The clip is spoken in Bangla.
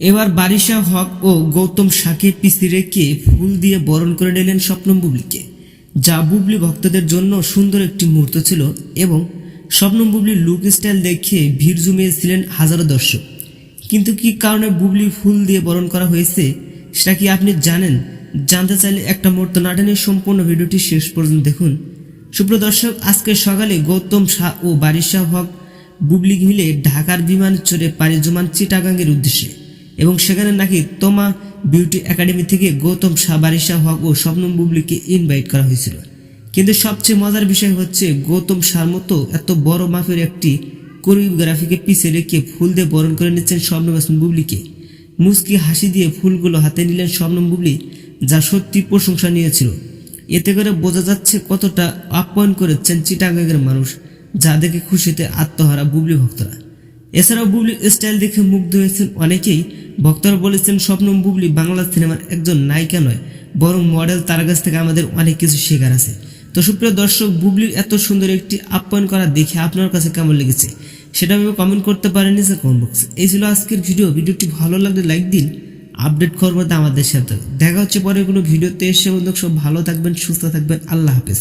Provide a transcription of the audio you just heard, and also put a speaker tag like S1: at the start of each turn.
S1: এবার বারিশা হক ও গৌতম শাকে পিসি রেখে ফুল দিয়ে বরণ করে নিলেন স্বপ্নম বুবলিকে। যা বুবলি ভক্তদের জন্য সুন্দর একটি মুহূর্ত ছিল এবং স্বপ্নম বুবলির লুক স্টাইল দেখে ভিড় জমিয়েছিলেন হাজারো দর্শক। কিন্তু কি কারণে বুবলি ফুল দিয়ে বরণ করা হয়েছে, সেটা কি আপনি জানেন? জানতে চাইলে একটা মুহূর্ত নাটনের সম্পূর্ণ ভিডিওটি শেষ পর্যন্ত দেখুন। সুপ্রিয় দর্শক আজকে সকালে গৌতম শাহ ও বারিশাহ হক বুবলি মিলে ঢাকার বিমান চড়ে পাড়ি জমান চিটাগাঙ্গের উদ্দেশ্যে। এবং সেখানে নাকি তোমা বিউটি একাডেমি থেকে গৌতম শাহ, বারিশা হক ও স্বপ্নম বুবলিকে ইনভাইট করা হয়েছিল। কিন্তু সবচেয়ে মজার বিষয় হচ্ছে গৌতম শাহর মতো এত বড় মাপের একটি কোরিওগ্রাফিকে পিছিয়ে রেখে ফুল দিয়ে বরণ করে নিচ্ছেন স্বপ্নম হাসান বুবলিকে। মুস্কি হাসি দিয়ে ফুলগুলো হাতে নিলেন স্বপ্নম বুবলি, যা সত্যি প্রশংসা নিয়েছিল। এতে করে বোঝা যাচ্ছে কতটা আপ্যায়ন করেছেন চিটাগাঙ্গের মানুষ, যা দেখে খুশিতে আত্মহারা বুবলি ভক্তরা। এছাড়াও বুবলি স্টাইল দেখে মুগ্ধ হয়েছেন অনেকেই। ভক্তরা বলেছেন, স্বপ্নম বুবলি বাংলা সিনেমার একজন নায়িকা নয়, বরং মডেল তার কাছ থেকে আমাদের অনেক কিছু শেখার আছে। তো সুপ্রিয় দর্শক বুবলির এত সুন্দর একটি আপ্যায়ন করা দেখে আপনার কাছে কেমন লেগেছে সেটা আমি কমেন্ট করতে পারেন নিচে কমেন্ট বক্সে এই ছিল আজকের ভিডিও ভিডিওটি ভালো লাগলে লাইক দিন আপডেট করব আমাদের সাথে। দেখা হচ্ছে পরে কোনো ভিডিওতে এসে বন্ধু সব ভালো থাকবেন, সুস্থ থাকবেন। আল্লাহ হাফেজ।